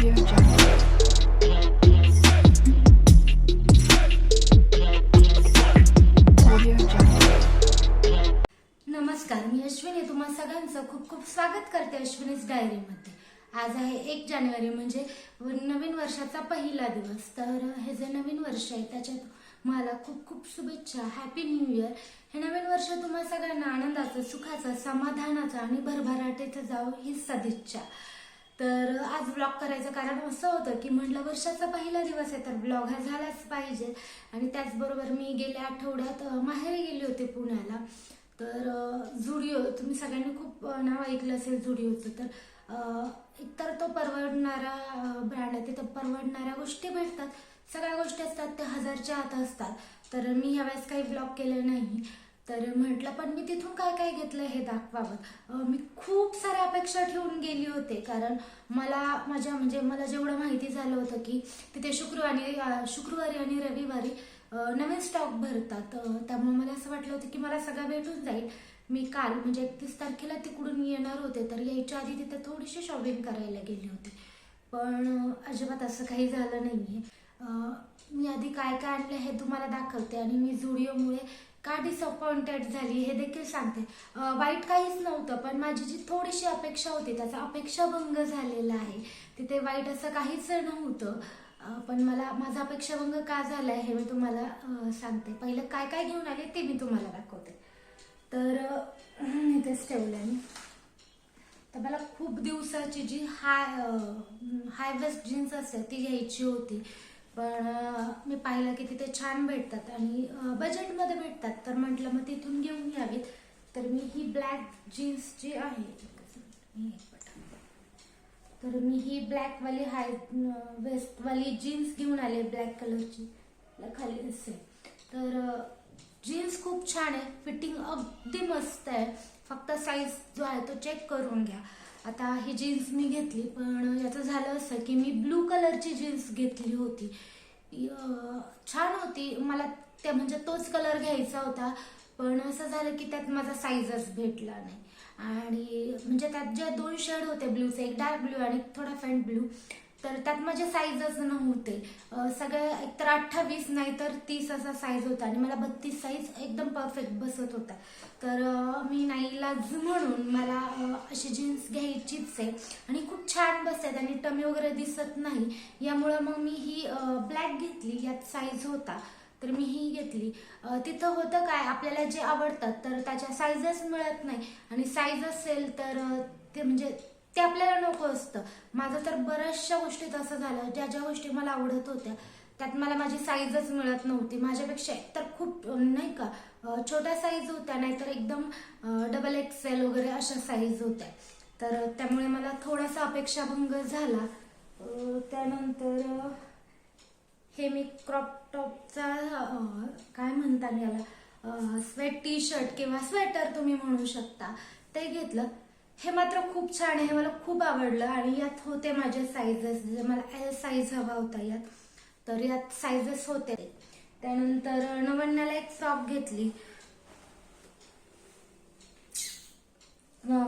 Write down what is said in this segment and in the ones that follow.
नमस्कार मी अश्विनी. तुम्हा सगळ्यांचं खूप खूप स्वागत करते अश्विनीज डायरीमध्ये. आज आहे एक जानेवारी म्हणजे नवीन वर्षाचा पहिला दिवस. तर हे जे नवीन वर्ष आहे त्याच्यात मला खूप खूप शुभेच्छा. हॅपी न्यू इयर हे नवीन वर्ष तुम्हा सगळ्यांना आनंदाचं सुखाचं समाधानाचं आणि भरभराटीचं जावं ही सदिच्छा. तर आज ब्लॉग करायचं कारण असं होतं की म्हटलं वर्षाचा पहिला दिवस आहे तर ब्लॉग हा झालाच पाहिजे. आणि त्याचबरोबर मी गेल्या आठवड्यात माहेरी गेली होते पुण्याला. तर जुडिओ तुम्ही सगळ्यांनी खूप नाव ऐकलं असेल जुडिओचं तर एकतर तो परवडणारा ब्रँड आहे तिथं परवडणाऱ्या गोष्टी भेटतात. सगळ्या गोष्टी असतात त्या हजारच्या आत असतात. तर मी ह्यावेळेस काही ब्लॉग केले नाही. तर म्हटलं पण मी तिथून काय काय घेतलं हे दाखवावं? मी खूप साऱ्या अपेक्षा ठेवून गेली होते. कारण मला माझ्या म्हणजे मला जेवढं माहिती झालं होतं की तिथे शुक्रवारी शुक्रवारी आणि रविवारी नवीन स्टॉक भरतात. त्यामुळे मला असं वाटलं होतं की मला सगळं भेटून जाईल. मी काल म्हणजे एकतीस तारखेला तिकडून येणार होते. तर यायच्या आधी तिथे थोडीशी शॉपिंग करायला गेली होती. पण अजिबात असं काही झालं नाही आहे मी आधी काय काय आणलं हे तुम्हाला दाखवते. आणि मी जुडिओमुळे का डिसअपॉइंटेड झाली हे देखील सांगते. वाईट काहीच नव्हतं पण माझी जी थोडीशी अपेक्षा होती त्याचा अपेक्षाभंग झालेला आहे. तिथे वाईट असं काहीच नव्हतं. पण मला माझा अपेक्षाभंग का झाला हे मी तुम्हाला सांगते. पहिलं काय काय घेऊन आले ते मी तुम्हाला दाखवते. तर इथेच ठेवलं मी. तर मला खूप दिवसाची जी हाय हायवेस्ट जीन्स असते ती घ्यायची होती. पण मी पाहिलं की तिथे छान भेटतात आणि बजेटमध्ये भेटतात. तर म्हटलं मग तिथून घेऊन यावीत. तर मी ही ब्लॅक जीन्स जी आहे तर मी ही ब्लॅक वाली हाय वेस्ट वाली जीन्स घेऊन आले ब्लॅक कलरची खाली दिसते. तर जीन्स खूप छान आहे. फिटिंग अगदी मस्त आहे. फक्त साईज जो आहे तो चेक करून घ्या. आता ही जीन्स मी घेतली पण याचं झालं असं की मी ब्लू कलरची जीन्स घेतली होती. छान होती. मला त्या म्हणजे तोच कलर घ्यायचा होता पण असं झालं की त्यात माझा साईजच भेटला नाही. आणि म्हणजे त्यात ज्या दोन शेड होते ब्लूचे एक डार्क ब्ल्यू आणि एक थोडा फेंट ब्लू तर त्यात माझे साईजच नव्हते अं, सगळे एकतर अठ्ठावीस नाही तर तीस असा साईज होता आणि मला बत्तीस साईज एकदम परफेक्ट बसत होता तर मी नाईलाज म्हणून मला अशी जीन्स घ्यायचीच आहे. आणि खूप छान बसतात आणि टमी वगैरे दिसत नाही. यामुळं मग मी ही ब्लॅक घेतली. यात साईज होता. तर मी ही घेतली. तिथं होतं काय? आपल्याला जे आवडतात तर त्याच्या साईजच मिळत नाही. आणि साईज असेल तर ते म्हणजे ते आपल्याला नको असतं. माझं तर बऱ्याचशा गोष्टीत असं झालं. ज्या ज्या गोष्टी मला आवडत होत्या त्यात मला माझी साईजच मिळत नव्हती. माझ्यापेक्षा तर खूप नाही का छोट्या साईज होत्या नाहीतर एकदम डबल एक्सेल वगैरे अशा साईज होत्या. तर त्यामुळे मला थोडासा अपेक्षाभंग झाला. त्यानंतर हे मी क्रॉप टॉपचा काय म्हणतात याला स्वेट टी शर्ट किंवा स्वेटर तुम्ही म्हणू शकता ते घेतलं. हे मात्र खूप छान आहे मला खूप आवडलं. आणि यात होते माझे साईजेस जे मला एल साईज हवा होता यात. तर यात साईजेस होते. त्यानंतर नवन्याला एक फ्रॉक घेतली.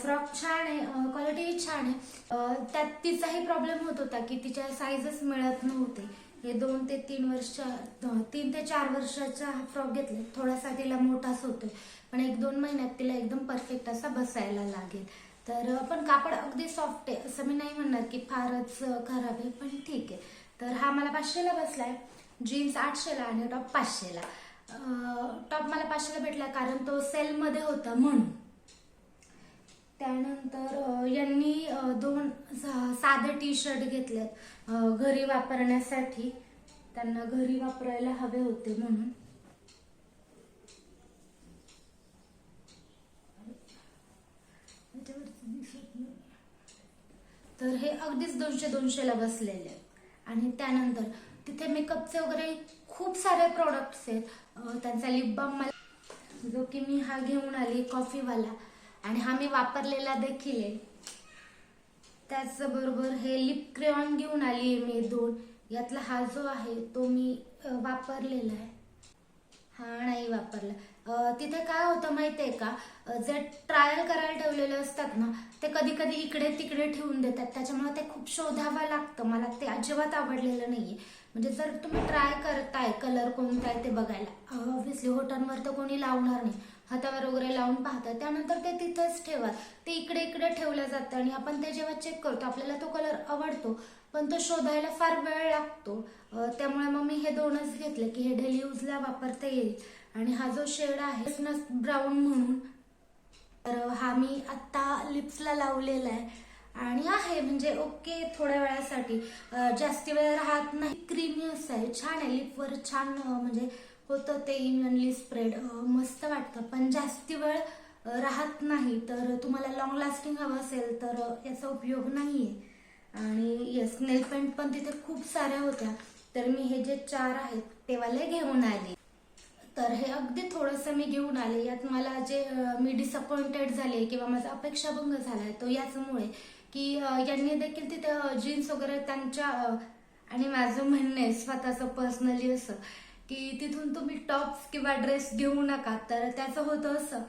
फ्रॉक छान आहे क्वालिटी छान आहे. त्यात तिचाही प्रॉब्लेम होत होता की तिच्या साईजच मिळत नव्हते. हे दोन ते तीन वर्ष तीन ते चार वर्षाचा हा फ्रॉक घेतला. थोडासा तिला मोठाच होतोय. पण एक दोन महिन्यात तिला एकदम परफेक्ट असा बसायला लागेल. तर पण कापड अगदी सॉफ्ट आहे. असं मी नाही म्हणणार की फारच खराब आहे पण ठीक आहे. तर हा मला पाचशेला बसलाय. जीन्स आठशेला आणि टॉप पाचशेला. टॉप मला पाचशेला भेटला कारण तो सेलमध्ये होता म्हणून. त्यानंतर यांनी दोन सा- साधे टी शर्ट घेतलेत घरी वापरण्यासाठी. त्यांना घरी वापरायला हवे होते म्हणून. तर हे अगदीच दोनशे दोनशेला बसलेले आहेत. आणि त्यानंतर तिथे मेकअपचे वगैरे खूप सारे प्रोडक्ट्स आहेत. त्यांचा लिप बाम मला जो की मी हा घेऊन आली कॉफीवाला आणि हा मी वापरलेला देखील आहे. त्याचबरोबर हे लिप क्रेऑन घेऊन आली आहे मी दोन. यातला हा जो आहे तो मी वापरलेला आहे. हा नाही वापरला. तिथे काय होतं माहितीये का? जे ट्रायल करायला ठेवलेले असतात ना ते कधी कधी इकडे तिकडे ठेवून देतात. त्याच्यामुळे ते खूप शोधावं लागतं. मला ते अजिबात आवडलेलं नाहीये. म्हणजे जर तुम्ही ट्राय करताय कलर कोणता आहे ते बघायला. ऑब्व्हियसली होटांवर तर कोणी लावणार नाही. हातावर वगैरे लावून पाहतात. त्यानंतर ते तिथंच ठेवा ते इकडे इकडे ठेवलं जातं आणि आपण ते जेव्हा चेक करतो आपल्याला तो कलर आवडतो. पण तो शोधायला फार वेळ लागतो. त्यामुळे मग मी हे दोनच घेतले की हे डेली यूजला वापरता येईल. आणि हा जो शेड आहे ब्राऊन म्हणून. तर हा मी आत्ता लिप्सला लावलेला आहे. आणि आहे म्हणजे ओके थोड्या वेळासाठी. जास्ती वेळ राहत नाही. क्रीमी असं आहे. छान आहे. लिपवर छान म्हणजे होतं ते इव्हनली स्प्रेड मस्त वाटतं. पण जास्ती वेळ राहत नाही. तर तुम्हाला लॉंग लास्टिंग हवं असेल तर याचा उपयोग नाही आहे आणि येस नेल पेंट पण तिथे खूप साऱ्या होत्या. तर मी हे जे चार आहेत तेवाले घेऊन आले. तर हे अगदी थोडंसं मी घेऊन आले. यात मला जे मी डिसअपॉइंटेड झाले किंवा माझा अपेक्षाभंग झालाय तो याचमुळे की यांनी देखील तिथे जीन्स वगैरे त्यांच्या आणि माझं म्हणणं आहे स्वतःचं पर्सनली असं की तिथून तुम्ही टॉप्स किंवा ड्रेस घेऊ नका. तर त्याचं होतं असं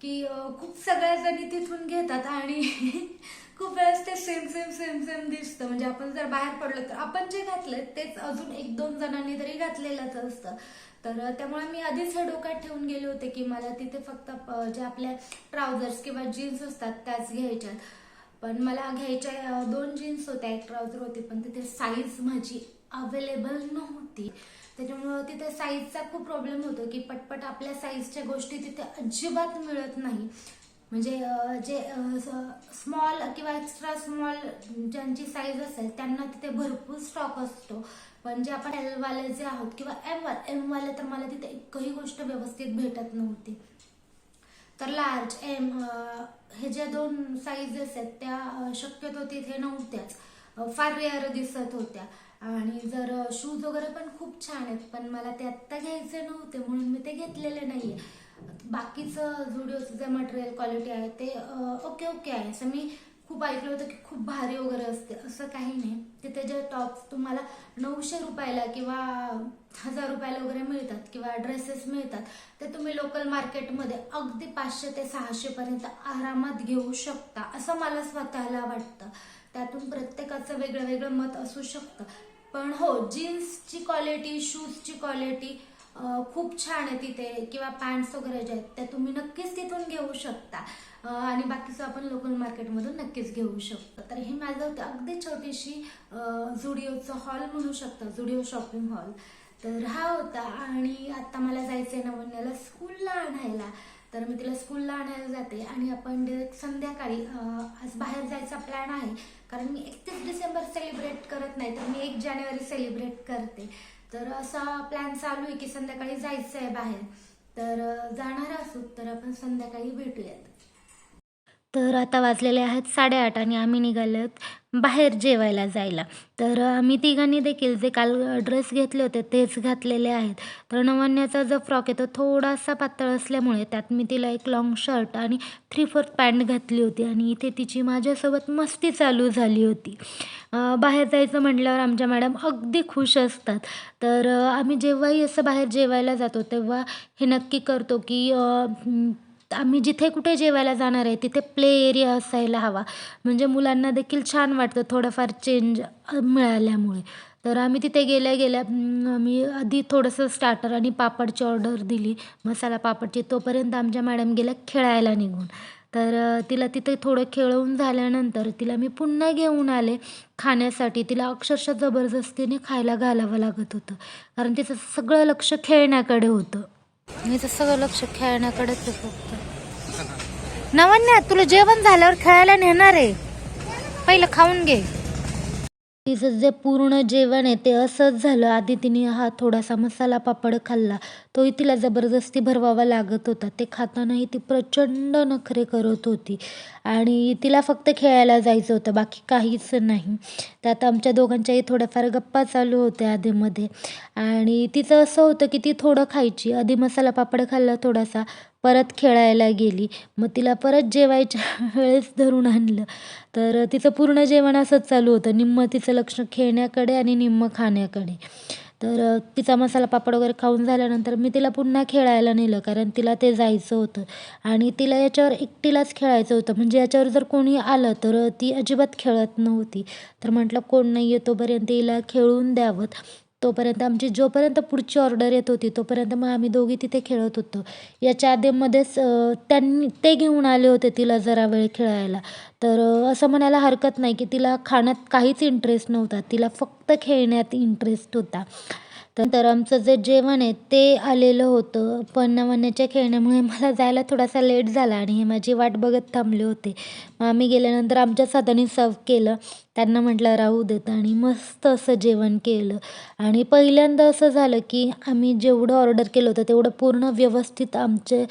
की खूप सगळ्या जणी तिथून घेतात आणि खूप वेळेस ते सेम सेम सेम सेम दिसतं. म्हणजे आपण जर बाहेर पडलो तर आपण जे घातलं तेच अजून एक दोन जणांनी तरी घातलेलंच असतं. तर त्यामुळे मी आधीच हे डोक्यात ठेवून गेले होते की मला तिथे फक्त जे आपल्या ट्राउझर्स किंवा जीन्स असतात त्याच घ्यायच्या. पण मला घ्यायच्या दोन जीन्स होत्या. एक ट्राउझर होती पण तिथे साईज माझी अवेलेबल नव्हती. त्याच्यामुळं तिथे साईजचा खूप प्रॉब्लेम होतो की पटपट आपल्या साईजच्या गोष्टी तिथे अजिबात मिळत नाही. म्हणजे जे स्मॉल किंवा एक्स्ट्रा स्मॉल ज्यांची साईज असेल त्यांना तिथे भरपूर स्टॉक असतो. पण जे आपण एलवाले जे आहोत किंवा एम वाले एम वाले तर मला तिथे एकही गोष्ट व्यवस्थित भेटत नव्हती. तर लार्ज एम हे जे दोन साईजेस आहेत त्या शक्यतो तिथे नव्हत्याच. फार रेअर दिसत होत्या. आणि जर शूज वगैरे पण खूप छान आहेत पण मला ते आत्ता घ्यायचे नव्हते म्हणून मी ते घेतलेले नाहीये. बाकीचं जुडिओचं जे मटेरियल क्वालिटी आहे ते ओके ओके आहे. असं मी खूप ऐकलं होतं की खूप भारी वगैरे असते. असं काही नाही. तिथे जे टॉप्स तुम्हाला नऊशे रुपयाला किंवा हजार रुपयाला वगैरे मिळतात किंवा ड्रेसेस मिळतात ते तुम्ही लोकल मार्केटमध्ये अगदी पाचशे ते सहाशेपर्यंत आरामात घेऊ शकता. असं मला स्वतःला वाटतं. त्यातून प्रत्येकाचं वेगळं वेगळं मत असू शकतं. पण हो जीन्सची क्वालिटी शूजची क्वालिटी खूप छान आहे तिथे किंवा पॅन्ट्स वगैरे जे आहेत त्या तुम्ही नक्कीच तिथून घेऊ शकता. आणि बाकीचं आपण लोकल मार्केटमधून नक्कीच घेऊ शकतो. तर हे माझं होतं अगदी छोटीशी जुडिओचं हॉल म्हणू शकता जुडिओ शॉपिंग हॉल तर हा होता. आणि आता मला जायचं आहे नवन्याला स्कूलला आणायला. तर मी तिला स्कूलला आणायला जाते. आणि आपण डिरेक्ट संध्याकाळी आज बाहेर जायचा प्लॅन आहे. कारण मी एकतीस डिसेंबर सेलिब्रेट करत नाही तर मी एक जानेवारी सेलिब्रेट करते. तर असा प्लॅन चालू आहे की संध्याकाळी जायचं आहे बाहेर. तर जाणार असू तर आपण संध्याकाळी भेटूयात. तर आता वाजलेले आहेत साडेआठ आणि आम्ही निघालोत बाहेर जेवायला जायला. तर आम्ही तिघांनी देखील जे काल ड्रेस घेतले होते तेच घातलेले आहेत. तर नवन्याचा जो फ्रॉक आहे तो थोडासा पातळ असल्यामुळे त्यात मी तिला एक लॉंग शर्ट आणि थ्री फोर्थ पॅन्ट घातली होती आणि इथे तिची माझ्यासोबत मस्ती चालू झाली होती. बाहेर जायचं म्हटल्यावर आमच्या मॅडम अगदी खुश असतात. तर आम्ही जेव्हाही असं बाहेर जेवायला जातो तेव्हा हे नक्की करतो की आम्ही जिथे कुठे जेवायला जाणार आहे तिथे प्ले एरिया असायला हवा. म्हणजे मुलांना देखील छान वाटतं थोडंफार चेंज मिळाल्यामुळे. तर आम्ही तिथे गेल्या गेल्या आम्ही आधी थोडंसं स्टार्टर आणि पापडची ऑर्डर दिली. मसाला पापडची. तोपर्यंत आमच्या मॅडम गेल्या खेळायला निघून. तर तिला तिथे थोडं खेळवून झाल्यानंतर तिला मी पुन्हा घेऊन आले खाण्यासाठी. तिला अक्षरशः जबरदस्तीने खायला घालावं लागत होतं. कारण तिचं सगळं लक्ष खेळण्याकडे होतं. मी तर सगळं लक्ष खेळण्याकडेच आहे फक्त. नवन्या तुला जेवण झाल्यावर खेळायला नेणार आहे. पहिलं खाऊन घे. तिचं जे पूर्ण जेवण आहे ते असंच झालं. आधी तिने हा थोडासा मसाला पापड खाल्ला. तोही तिला जबरदस्ती भरवावा लागत होता. ते खातानाही ती प्रचंड नखरे करत होती. आणि तिला फक्त खेळायला जायचं होतं. बाकी काहीच नाही. त्यात आमच्या दोघांच्याही थोड्याफार गप्पा चालू होत्या आधीमध्ये. आणि तिचं असं होतं की ती थोडं खायची. आधी मसाला पापड खाल्ला थोडासा. परत खेळायला गेली. मग तिला परत जेवायच्या वेळेस धरून आणलं. तर तिचं पूर्ण जेवण असंच चालू होतं. निम्मं तिचं लक्ष खेळण्याकडे आणि निम्मं खाण्याकडे. तर तिचा मसाला पापड वगैरे खाऊन झाल्यानंतर मी तिला पुन्हा खेळायला नेलं. कारण तिला ते जायचं होतं. आणि तिला याच्यावर एकटीलाच खेळायचं होतं. म्हणजे याच्यावर जर कोणी आलं तर ती अजिबात खेळत नव्हती. तर म्हटलं कोण नाही आहे तोपर्यंत हिला खेळून द्यावं. तोपर्यंत आमची जोपर्यंत पुढची ऑर्डर येत होती तोपर्यंत मग आम्ही दोघी तिथे खेळत होतो. याच्या आधीमध्येच त्यांनी ते घेऊन आले होते तिला जरा वेळ खेळायला. तर असं म्हणायला हरकत नाही की तिला खाण्यात काहीच इंटरेस्ट नव्हता. तिला फक्त खेळण्यात इंटरेस्ट होता. तर आमचं जे जेवण आहे ते आलेलं होतं. पण नवन्याच्या खेळण्यामुळे मला जायला थोडासा लेट झाला आणि हे माझी वाट बघत थांबले होते. मग आम्ही गेल्यानंतर आमच्याच हाताने सर्व केलं. त्यांना म्हटलं राहू देत आणि मस्त असं जेवण केलं. आणि पहिल्यांदा असं झालं की आम्ही जेवढं ऑर्डर केलं होतं तेवढं पूर्ण व्यवस्थित आमचे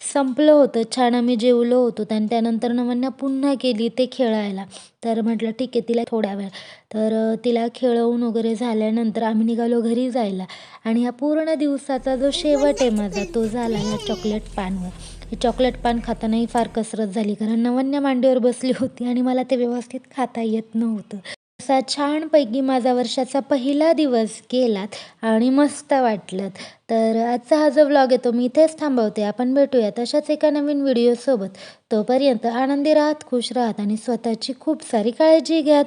संपलं होतं. छान आम्ही जेवलो होतो. आणि त्यानंतर नवन्या पुन्हा गेली ते खेळायला. तर म्हटलं ठीक आहे तिला थोड्या वेळ. तर तिला खेळवून वगैरे झाल्यानंतर आम्ही निघालो घरी जायला. आणि ह्या पूर्ण दिवसाचा जो शेवट आहे माझा तो झाला ह्या चॉकलेट पानवर. हे चॉकलेट पान खातानाही फार कसरत झाली. कारण नवन्या मांडीवर बसली होती आणि मला ते व्यवस्थित खाता येत नव्हतं. असा छानपैकी माझा वर्षाचा पहिला दिवस गेलात आणि मस्त वाटलं तर आजचा हा जो व्लॉग आहे तो मी इथेच थांबवते. आपण भेटूया तशाच एका नवीन व्हिडिओसोबत तोपर्यंत आनंदी राहत खुश राहत आणि स्वतःची खूप सारी काळजी घ्यात.